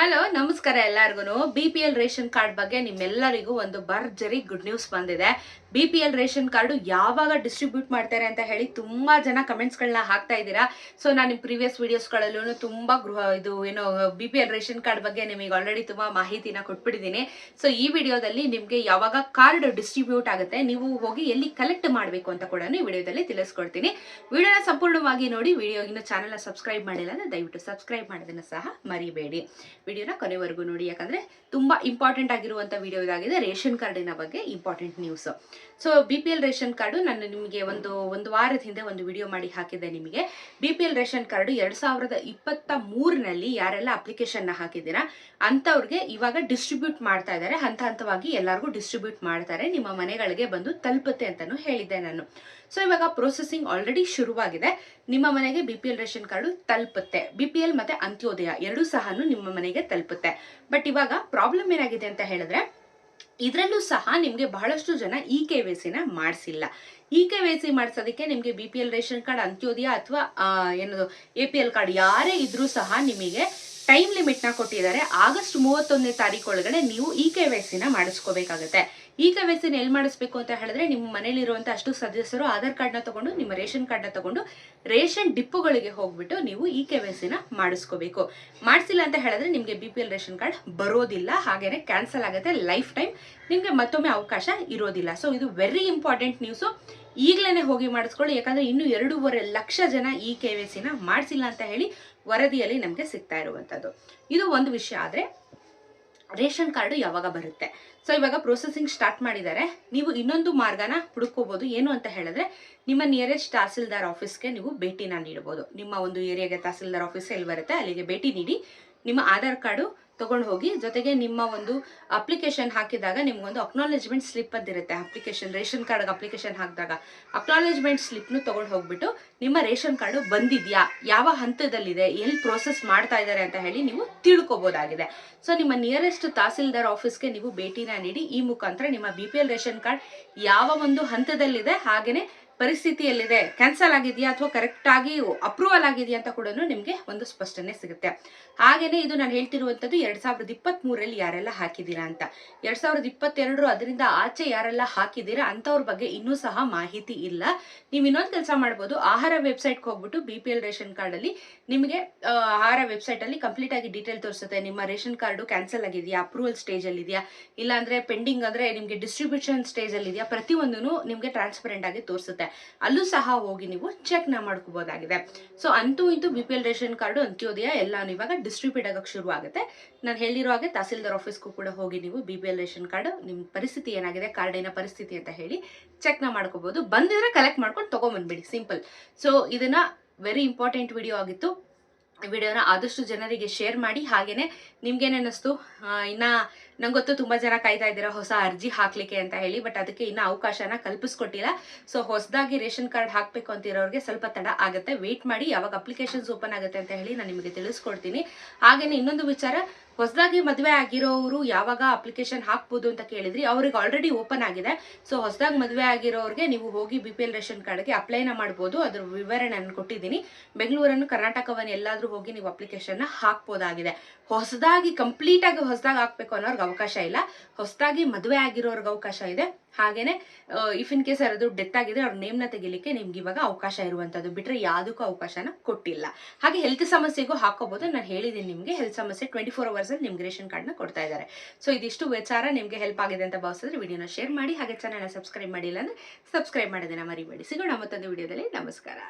Hello ನಮಸ್ಕಾರ ಎಲ್ಲರಿಗೂ B P L ration card ಬಗ್ಗೆ ನಿಮ್ಮೆಲ್ಲರಿಗೂ ಒಂದು ಭರ್ಜರಿ ಗುಡ್ ನ್ಯೂಸ್ ಬಂದಿದೆ. B P L ration card ಯಾವಾಗ ಡಿಸ್ಟ್ರಿಬ್ಯೂಟ್ ಮಾಡ್ತಾರೆ ಅಂತ ಹೇಳಿ ತುಂಬ ಜನ ಕಮೆಂಟ್ಸ್ಗಳನ್ನ ಹಾಕ್ತಾ ಇದ್ದೀರಾ. ಸೊ ನಾನು ನಿಮ್ಮ ಪ್ರೀವಿಯಸ್ ವೀಡಿಯೋಸ್ಗಳಲ್ಲೂ ತುಂಬಾ ಗೃಹ, ಇದು, ಏನೋ B P L ration card ಬಗ್ಗೆ ನಿಮಗೆ ಆಲ್ರೆಡಿ ತುಂಬಾ ಮಾಹಿತಿನ ಕೊಟ್ಬಿಟ್ಟಿದ್ದೀನಿ ಸೊ ಈ ವಿಡಿಯೋದಲ್ಲಿ ನಿಮಗೆ ಯಾವಾಗ ಕಾರ್ಡ್ ಡಿಸ್ಟ್ರಿಬ್ಯೂಟ್ ಆಗುತ್ತೆ, ನೀವು ಹೋಗಿ ಎಲ್ಲಿ ಕಲೆಕ್ಟ್ ಮಾಡಬೇಕು ಅಂತ ಕೂಡ ಈ ವಿಡಿಯೋದಲ್ಲಿ ತಿಳಿಸ್ಕೊಡ್ತೀನಿ. ವಿಡಿಯೋನ ಸಂಪೂರ್ಣವಾಗಿ ನೋಡಿ ವಿಡಿಯೋ ಇನ್ನು ಚಾನಲ್ನ ಸಬ್ಸ್ಕ್ರೈಬ್ ಮಾಡಿಲ್ಲ ಅಂದ್ರೆ ದಯವಿಟ್ಟು ಸಬ್ಸ್ಕ್ರೈಬ್ ಮಾಡೋದನ್ನ ಸಹ ಮರಿಬೇಡಿ. ವಿಡಿಯೋನ ಕೊನೆವರೆಗೂ ನೋಡಿ. ಯಾಕಂದ್ರೆ ತುಂಬಾ ಇಂಪಾರ್ಟೆಂಟ್ ಆಗಿರುವಂತ ವಿಡಿಯೋ ಇದಾಗಿದೆ. ರೇಷನ್ ಕಾರ್ಡಿನ ಬಗ್ಗೆ important news so B P L ration card ನಾನು ನಿಮಗೆ ಒಂದು ಒಂದು ವಾರದ ಹಿಂದೆ ಒಂದು ವಿಡಿಯೋ ಮಾಡಿ ಹಾಕಿದ್ದೆ ನಿಮಗೆ. B P L ration card ಎರಡ್ ಸಾವಿರದ ಇಪ್ಪತ್ತ ಮೂರನಲ್ಲಿ ಯಾರೆಲ್ಲ ಅಪ್ಲಿಕೇಶನ್ ಹಾಕಿದ್ದೀರಾ, ಅಂಥವ್ರಿಗೆ ಇವಾಗ ಡಿಸ್ಟ್ರಿಬ್ಯೂಟ್ ಮಾಡ್ತಾ ಇದ್ದಾರೆ. ಹಂತ ಹಂತವಾಗಿ ಎಲ್ಲರಿಗೂ ಡಿಸ್ಟ್ರಿಬ್ಯೂಟ್ ಮಾಡ್ತಾರೆ. ನಿಮ್ಮ ಮನೆಗಳಿಗೆ ಬಂದು ತಲುಪುತ್ತೆ ಅಂತಾನು ಹೇಳಿದ್ದೆ ನಾನು. ಸೊ ಇವಾಗ ಪ್ರೊಸೆಸಿಂಗ್ ಆಲ್ರೆಡಿ ಶುರುವಾಗಿದೆ. ನಿಮ್ಮ ಮನೆಗೆ B P L ration card ತಲುಪುತ್ತೆ. ಬಿ ಪಿ ಎಲ್ ಮತ್ತೆ ಅಂತ್ಯೋದಯ ಎರಡೂ ಸಹ ನಿಮ್ಮ ಮನೆಗೆ ತಲುಪುತ್ತೆ. ಬಟ್ ಇವಾಗ ಪ್ರಾಬ್ಲಮ್ ಏನಾಗಿದೆ ಅಂತ ಹೇಳಿದ್ರೆ, ಇದರಲ್ಲೂ ಸಹ ನಿಮಗೆ ಬಹಳಷ್ಟು ಜನ ಇ ಕೆ ವಿ ಸಿನ ಮಾಡಿಸಿಲ್ಲ. ಇ ಕೆ ವಿ ಸಿ ಮಾಡಿಸೋದಕ್ಕೆ ನಿಮಗೆ B P L ration card, Antyodaya ಅಥವಾ ಏನದು ಎ ಪಿ ಎಲ್ ಕಾರ್ಡ್ ಯಾರೇ ಇದ್ರೂ ಸಹ ನಿಮಗೆ ಟೈಮ್ ಲಿಮಿಟ್ನ ಕೊಟ್ಟಿದ್ದಾರೆ. ಆಗಸ್ಟ್ ಮೂವತ್ತೊಂದನೇ ತಾರೀಕು ಒಳಗಡೆ ನೀವು ಇ ಕೆ ವೈ ಸಿನ ಮಾಡಿಸ್ಕೋಬೇಕಾಗುತ್ತೆ. ಇ ಕೆ ವೈ ಸಿನ ಎಲ್ಲಿ ಮಾಡಿಸ್ಬೇಕು ಅಂತ ಹೇಳಿದ್ರೆ ನಿಮ್ಮ ಮನೇಲಿರುವಂಥ ಅಷ್ಟು ಸದಸ್ಯರು ಆಧಾರ್ ಕಾರ್ಡ್ನ ತಗೊಂಡು, ನಿಮ್ಮ ರೇಷನ್ ಕಾರ್ಡ್ನ ತಗೊಂಡು, ರೇಷನ್ ಡಿಪ್ಪುಗಳಿಗೆ ಹೋಗ್ಬಿಟ್ಟು ನೀವು ಇ ಕೆ ವೈ ಸಿನ ಮಾಡಿಸ್ಕೋಬೇಕು. ಮಾಡಿಸಿಲ್ಲ ಅಂತ ಹೇಳಿದ್ರೆ ನಿಮಗೆ B P L ration card ಬರೋದಿಲ್ಲ. ಹಾಗೇನೆ ಕ್ಯಾನ್ಸಲ್ ಆಗುತ್ತೆ. ಲೈಫ್ ಟೈಮ್ ನಿಮಗೆ ಮತ್ತೊಮ್ಮೆ ಅವಕಾಶ ಇರೋದಿಲ್ಲ. ಸೊ ಇದು ವೆರಿ ಇಂಪಾರ್ಟೆಂಟ್ ನ್ಯೂಸು ಈಗಲೇ ಹೋಗಿ ಮಾಡಿಸ್ಕೊಳ್ಳಿ. ಯಾಕಂದ್ರೆ ಇನ್ನೂ ಎರಡೂವರೆ ಲಕ್ಷ ಜನ ಈ ಕೆ ವೈ ಸಿನ ಮಾಡಿಸಿಲ್ಲ ಅಂತ ಹೇಳಿ ವರದಿಯಲ್ಲಿ ನಮಗೆ ಸಿಗ್ತಾ ಇರುವಂಥದ್ದು. ಇದು ಒಂದು ವಿಷಯ. ಆದರೆ ರೇಷನ್ ಕಾರ್ಡು ಯಾವಾಗ ಬರುತ್ತೆ? ಸೊ ಇವಾಗ ಪ್ರೊಸೆಸಿಂಗ್ ಸ್ಟಾರ್ಟ್ ಮಾಡಿದ್ದಾರೆ. ನೀವು ಇನ್ನೊಂದು ಮಾರ್ಗನ ಹುಡುಕೋಬಹುದು ಏನು ಅಂತ ಹೇಳಿದ್ರೆ, ನಿಮ್ಮ ನಿಯರೆಸ್ಟ್ ತಹಸೀಲ್ದಾರ್ ಆಫೀಸ್ಗೆ ನೀವು ಭೇಟಿನ ನೀಡಬಹುದು ನಿಮ್ಮ ಒಂದು ಏರಿಯಾಗೆ ತಹಸೀಲ್ದಾರ್ ಆಫೀಸ್ ಎಲ್ಲಿ ಬರುತ್ತೆ, ಅಲ್ಲಿಗೆ ಭೇಟಿ ನೀಡಿ ನಿಮ್ಮ ಆಧಾರ್ ಕಾರ್ಡು ತಗೊಂಡು ಹೋಗಿ ಜೊತೆಗೆ ನಿಮ್ಮ ಒಂದು ಅಪ್ಲಿಕೇಶನ್ ಹಾಕಿದಾಗ ನಿಮ್ಗೊಂದು ಅಕ್ನಾಲೆಜ್ಮೆಂಟ್ ಸ್ಲಿಪ್ ಅಂತಿರುತ್ತೆ ಅಪ್ಲಿಕೇಶನ್ ರೇಷನ್ ಕಾರ್ಡ್ಗೆ ಅಪ್ಲಿಕೇಶನ್ ಹಾಕಿದಾಗ ಅಕ್ನಾಲೆಜ್ಮೆಂಟ್ ಸ್ಲಿಪ್ನು ತಗೊಂಡು ಹೋಗ್ಬಿಟ್ಟು ನಿಮ್ಮ ರೇಷನ್ ಕಾರ್ಡು ಬಂದಿದ್ಯಾ? ಯಾವ ಹಂತದಲ್ಲಿದೆ? ಎಲ್ಲಿ ಪ್ರೋಸೆಸ್ ಮಾಡ್ತಾ ಇದ್ದಾರೆ ಅಂತ ಹೇಳಿ ನೀವು ತಿಳ್ಕೊಬೋದಾಗಿದೆ. ಸೊ ನಿಮ್ಮ ನಿಯರೆಸ್ಟ್ ತಹಸೀಲ್ದಾರ್ ಆಫೀಸ್ಗೆ ನೀವು ಭೇಟಿನ ನೀಡಿ ಈ ಮುಖಾಂತರ ನಿಮ್ಮ ಬಿ ರೇಷನ್ ಕಾರ್ಡ್ ಯಾವ ಒಂದು ಹಂತದಲ್ಲಿದೆ ಹಾಗೆಯೇ ಪರಿಸ್ಥಿತಿಯಲ್ಲಿದೆ ಕ್ಯಾನ್ಸಲ್ ಆಗಿದೆಯಾ ಅಥವಾ ಕರೆಕ್ಟಾಗಿ ಅಪ್ರೂವಲ್ ಆಗಿದೆಯಾ ಅಂತ ಕೂಡ ನಿಮಗೆ ಒಂದು ಸ್ಪಷ್ಟನೆ ಸಿಗುತ್ತೆ. ಹಾಗೇನೆ ಇದು ನಾನು ಹೇಳ್ತಿರುವಂಥದ್ದು ಎರಡು ಸಾವಿರದ ಇಪ್ಪತ್ತ್ ಮೂರಲ್ಲಿ ಯಾರೆಲ್ಲ ಹಾಕಿದ್ದೀರಾ ಅಂತ. ಎರಡು ಸಾವಿರದ ಇಪ್ಪತ್ತೆರಡರು ಅದರಿಂದ ಆಚೆ ಯಾರೆಲ್ಲ ಹಾಕಿದ್ದೀರಾ ಅಂಥವ್ರ ಬಗ್ಗೆ ಇನ್ನೂ ಸಹ ಮಾಹಿತಿ ಇಲ್ಲ. ನೀವು ಇನ್ನೊಂದು ಕೆಲಸ ಮಾಡ್ಬೋದು, ಆಹಾರ ವೆಬ್ಸೈಟ್ಗೆ ಹೋಗ್ಬಿಟ್ಟು ಬಿ ಪಿ ಎಲ್ ರೇಷನ್ ಕಾರ್ಡಲ್ಲಿ ನಿಮಗೆ ಆಹಾರ ವೆಬ್ಸೈಟಲ್ಲಿ ಕಂಪ್ಲೀಟ್ ಆಗಿ ಡೀಟೇಲ್ ತೋರಿಸುತ್ತೆ. ನಿಮ್ಮ ರೇಷನ್ ಕಾರ್ಡು ಕ್ಯಾನ್ಸಲ್ ಆಗಿದೆಯಾ ಅಪ್ರೂವಲ್ ಸ್ಟೇಜಲ್ಲಿ ಇದೆಯಾ, ಇಲ್ಲಾಂದ್ರೆ ಪೆಂಡಿಂಗ್ ಅಂದ್ರೆ ನಿಮಗೆ ಡಿಸ್ಟ್ರಿಬ್ಯೂಷನ್ ಸ್ಟೇಜಲ್ಲಿ ಇದೆಯಾ ಪ್ರತಿಯೊಂದೂ ನಿಮಗೆ ಟ್ರಾನ್ಸ್ಪರೆಂಟ್ ಆಗಿ ತೋರಿಸುತ್ತೆ. ಅಲ್ಲೂ ಸಹ ಹೋಗಿ ನೀವು ಚೆಕ್ನ ಮಾಡ್ಕೋಬೋದಾಗಿದೆ. ಸೊ ಅಂತೂ ಇಂತೂ B P L ration card Antyodaya ಎಲ್ಲಾನು ಇವಾಗ ಡಿಸ್ಟ್ರಿಬ್ಯೂಟ್ ಆಗಕ್ಕೆ ಶುರು ಆಗುತ್ತೆ. ನಾನು ಹೇಳಿರೋ ಹಾಗೆ ತಹಸೀಲ್ದಾರ್ ಆಫೀಸ್ಗೂ ಕೂಡ ಹೋಗಿ ನೀವು B P L ration card ನಿಮ್ಮ ಪರಿಸ್ಥಿತಿ ಏನಾಗಿದೆ ಕಾರ್ಡಿನ ಪರಿಸ್ಥಿತಿ ಅಂತ ಹೇಳಿ ಚೆಕ್ನ ಮಾಡ್ಕೋಬಹುದು ಬಂದಿದ್ರೆ ಕಲೆಕ್ಟ್ ಮಾಡ್ಕೊಂಡು ತಗೊಂಬಂದ್ಬಿಡಿ ಸಿಂಪಲ್ ಸೊ ಇದನ್ನ ವೆರಿ ಇಂಪಾರ್ಟೆಂಟ್ ವಿಡಿಯೋ ಆಗಿತ್ತು. ವಿಡಿಯೋನ ಆದಷ್ಟು ಜನರಿಗೆ ಶೇರ್ ಮಾಡಿ ಹಾಗೇನೆ ನಿಮ್ಗೇನೇನಿಸ್ತು ಆ, ಇನ್ನ ನಂಗೆ ಗೊತ್ತು ತುಂಬಾ ಜನ ಕಾಯ್ತಾ ಇದ್ದೀರಾ ಹೊಸ ಅರ್ಜಿ ಹಾಕ್ಲಿಕ್ಕೆ ಅಂತ ಹೇಳಿ, ಬಟ್ ಅದಕ್ಕೆ ಇನ್ನೂ ಅವಕಾಶನ ಕಲ್ಪಿಸ್ಕೊಟ್ಟಿಲ್ಲ. ಸೊ ಹೊಸದಾಗಿ ರೇಷನ್ ಕಾರ್ಡ್ ಹಾಕ್ಬೇಕು ಅಂತಿರೋರಿಗೆ ಸ್ವಲ್ಪ ತಡ ಆಗುತ್ತೆ. ವೇಟ್ ಮಾಡಿ ಯಾವಾಗ ಅಪ್ಲಿಕೇಶನ್ಸ್ ಓಪನ್ ಆಗುತ್ತೆ ಅಂತ ಹೇಳಿ ನಾನು ನಿಮಗೆ ತಿಳಿಸ್ಕೊಡ್ತೀನಿ. ಹಾಗೇನೆ ಇನ್ನೊಂದು ವಿಚಾರ, ಹೊಸದಾಗಿ ಮದುವೆ ಆಗಿರೋರು ಯಾವಾಗ ಅಪ್ಲಿಕೇಶನ್ ಹಾಕ್ಬೋದು ಅಂತ ಕೇಳಿದ್ರಿ, ಅವ್ರಿಗೆ ಆಲ್ರೆಡಿ ಓಪನ್ ಆಗಿದೆ. ಸೊ ಹೊಸದಾಗಿ ಮದುವೆ ಆಗಿರೋರಿಗೆ ನೀವು ಹೋಗಿ ಬಿ ಪಿ ಎಲ್ ರೇಷನ್ ಕಾರ್ಡ್ಗೆ ಅಪ್ಲೈನ ಮಾಡ್ಬೋದು. ಅದ್ರ ವಿವರಣೆ ನಾನು ಕೊಟ್ಟಿದ್ದೀನಿ. ಬೆಂಗಳೂರನ್ನು, ಕರ್ನಾಟಕವನ್ನು ಎಲ್ಲಾದರೂ ಹೋಗಿ ನೀವು ಅಪ್ಲಿಕೇಶನ್ನ ಹಾಕ್ಬೋದಾಗಿದೆ. ಹೊಸದಾಗಿ ಕಂಪ್ಲೀಟಾಗಿ ಹೊಸದಾಗಿ ಹಾಕ್ಬೇಕು ಅನ್ನೋರ್ಗೆ ಅವಕಾಶ ಇಲ್ಲ. ಹೊಸದಾಗಿ ಮದುವೆ ಆಗಿರೋರ್ಗೆ ಅವಕಾಶ ಇದೆ. ಹಾಗೇನೆ ಇಫ್ ಇನ್ ಕೇಸ್ ಯಾರಾದ್ರೂ ಡೆತ್ ಆಗಿದೆ ಅವ್ರ ನೇಮ್ನ ತೆಗಿಲಿಕ್ಕೆ ನಿಮ್ಗೆ ಇವಾಗ ಅವಕಾಶ ಇರುವಂತದ್ದು. ಬಿಟ್ರೆ ಯಾವುದಕ್ಕೂ ಅವಕಾಶನ ಕೊಟ್ಟಿಲ್ಲ. ಹಾಗೆ ಹೆಲ್ತ್ ಸಮಸ್ಯೆಗೂ ಹಾಕೋಬಹುದು ನಾನು ಹೇಳಿದ್ದೀನಿ ನಿಮಗೆ ಹೆಲ್ತ್ ಸಮಸ್ಯೆ ಟ್ವೆಂಟಿ ಫೋರ್ ಅವರ್ಸ್ ಅಲ್ಲಿ ನಿಮ್ಗೆ ರೇಷನ್ ಕಾರ್ಡ್ನ ಕೊಡ್ತಾ ಇದ್ದಾರೆ ಸೊ ಇದಿಷ್ಟು ವಿಚಾರ ನಿಮ್ಗೆ ಹೆಲ್ಪ್ ಆಗಿದೆ ಅಂತ ಭಾವಿಸಿದ್ರೆ ವಿಡಿಯೋನ ಶೇರ್ ಮಾಡಿ. ಹಾಗೆ ಚಾನಲ್ನ ಸಬ್ಸ್ಕ್ರೈಬ್ ಮಾಡಿಲ್ಲ ಅಂದ್ರೆ ಸಬ್ಸ್ಕ್ರೈಬ್ ಮಾಡೋದನ್ನ ಮರಿಬೇಡಿ. ಸಿಗೋಣ ಮತ್ತೊಂದು ವಿಡಿಯೋದಲ್ಲಿ. ನಮಸ್ಕಾರ.